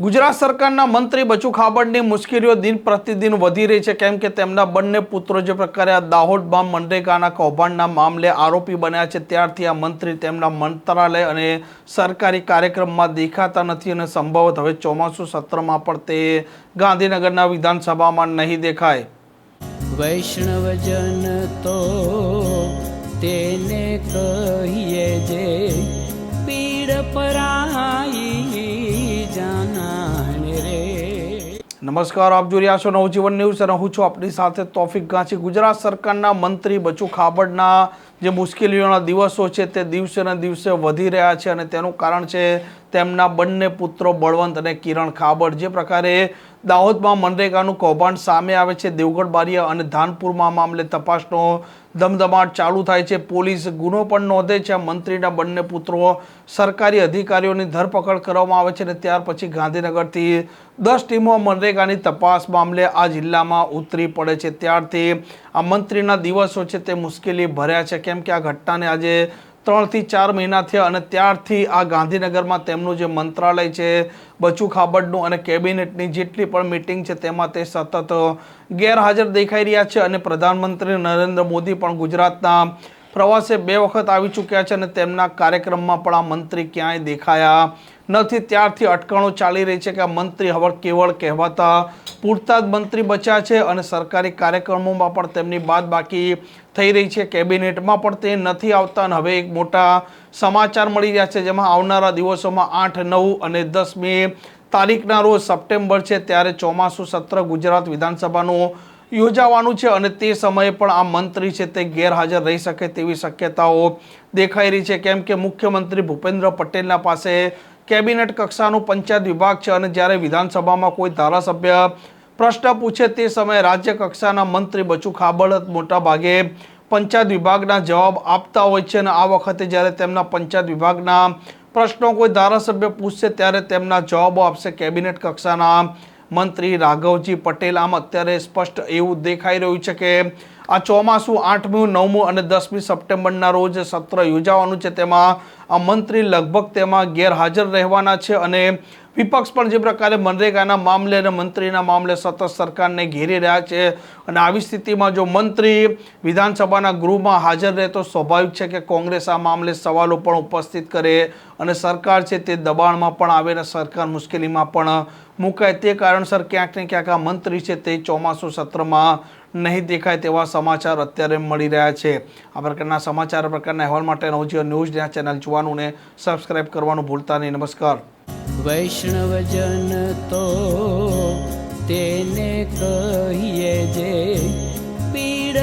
ગુજરાત સરકારના મંત્રી બચુ ખાબડની મુશ્કેલીઓ દિન પ્રતિદિન વધી રહી છે. કેમ કે તેમના બંને પુત્રો જે પ્રકારે આ દાહોદમાં મનરેગાના કૌભાંડના મામલે આરોપી બન્યા છે, ત્યારથી આ મંત્રી તેમના મંત્રાલય અને સરકારી કાર્યક્રમમાં દેખાતા નથી અને સંભવત હવે ચોમાસું સત્રમાં પણ તે ગાંધીનગરના વિધાનસભામાં નહીં દેખાય. વૈષ્ણવજન તો તેને કહીએ જે પીડ પરાઈ નમસ્કાર, આપ જોઈ રહ્યા છો નવજીવન ન્યૂઝ અને હું છું આપની સાથે તોફિક ગાંચી. ગુજરાત સરકારના મંત્રી બચુ ખાબડના જે મુશ્કેલીઓના દિવસો છે તે દિવસે ને દિવસે વધી રહ્યા છે અને તેનું કારણ છે તેમના બંને પુત્રો બળવંત અને કિરણ ખાબડ. જે પ્રકારે દાહોદમાં મનરેગાનું કૌભાંડ સામે આવે છે, દેવગઢ, બારિયા અને ધાનપુરમાં મામલે તપાસનો ધમધમાટ ચાલુ થાય છે. પોલીસ ગુનો પણ નોંધે છે. મંત્રીના બંને પુત્રો સરકારી અધિકારીઓની ધરપકડ કરવામાં આવે છે અને ત્યાર પછી ગાંધીનગરથી દસ ટીમો મનરેગાની તપાસ મામલે આ જિલ્લામાં ઉતરી પડે છે. ત્યારથી આ મંત્રીના દિવસો છે તે મુશ્કેલી ભર્યા છે. કેમ કે આ ઘટનાને આજે ત્રણથી ચાર મહિના થયા અને ત્યારથી આ ગાંધીનગરમાં તેમનું જે મંત્રાલય છે બચુ ખાબડનું અને કેબિનેટની જેટલી પણ મિટિંગ છે તેમાં તે સતત ગેરહાજર દેખાઈ રહ્યા છે અને પ્રધાનમંત્રી નરેન્દ્ર મોદી પણ ગુજરાતના પ્રવાસે બે વખત આવી ચૂક્યા છે અને તેમના કાર્યક્રમમાં પણ આ મંત્રી ક્યાંય દેખાયા નથી ત્યારથી અટકણો ચાલી રહી છે કે આ મંત્રી હવે કેવળ કહેવાતા પૂરતા જ મંત્રી બચ્યા છે અને સરકારી કાર્યક્રમોમાં પણ તેમની બાદ બાકી થઈ રહી છે. કેબિનેટમાં પણ તે નથી આવતા અને હવે એક મોટા સમાચાર મળી રહ્યા છે જેમાં આવનારા દિવસોમાં આઠ, નવ અને દસમી તારીખના રોજ સપ્ટેમ્બર છે ત્યારે ચોમાસું સત્ર ગુજરાત વિધાનસભાનું યોજાવાનું છે અને તે સમયે પણ આ મંત્રી છે તે ગેરહાજર રહી શકે તેવી શક્યતાઓ દેખાઈ રહી છે. કેમ કે મુખ્યમંત્રી ભૂપેન્દ્ર પટેલના પાસે કેબિનેટ કક્ષાનું પંચાયત વિભાગ છે અને જ્યારે વિધાનસભામાં કોઈ ધારાસભ્ય પ્રશ્ન પૂછે તે સમયે રાજ્ય કક્ષાના મંત્રી બચુ ખાબડ મોટા ભાગે પંચાયત વિભાગના જવાબ આપતા હોય છે અને આ વખતે જ્યારે તેમના પંચાયત વિભાગના પ્રશ્નો કોઈ ધારાસભ્ય પૂછશે ત્યારે તેમના જવાબો આપશે કેબિનેટ કક્ષાના મંત્રી રાઘવજી પટેલ. આમ અત્યારે સ્પષ્ટ એવું દેખાઈ રહ્યું છે કે આ ચોમાસું આઠમું, નવમું અને દસમી સપ્ટેમ્બરના રોજ સત્ર યોજાવાનું છે. તેમાં આ મંત્રી લગભગ તેમાં ગેરહાજર રહેવાના છે અને વિપક્ષ પણ જે પ્રકારે મનરેગાના મામલે અને મંત્રીના મામલે સતત સરકારને ઘેરી રહ્યા છે અને આવી સ્થિતિમાં જો મંત્રી વિધાનસભાના ગૃહમાં હાજર રહે તો સ્વાભાવિક છે કે કોંગ્રેસ આ મામલે સવાલો પણ ઉપસ્થિત કરે અને સરકાર છે તે દબાણમાં પણ આવે અને સરકાર મુશ્કેલીમાં પણ મુકાય તે કારણસર ક્યાંક ને ક્યાંક આ મંત્રી છે તે ચોમાસું સત્રમાં નહીં દેખાય તેવા સમાચાર અત્યારે મળી રહ્યા છે. આ પ્રકારના સમાચાર પ્રકારના અહેવાલ માટે નવજીવન ન્યૂઝ આ ચેનલ જોવાનું ને સબસ્ક્રાઇબ કરવાનું ભૂલતા નહીં. નમસ્કાર. વૈષ્ણવજન તો તેને કહીએ જે પીડ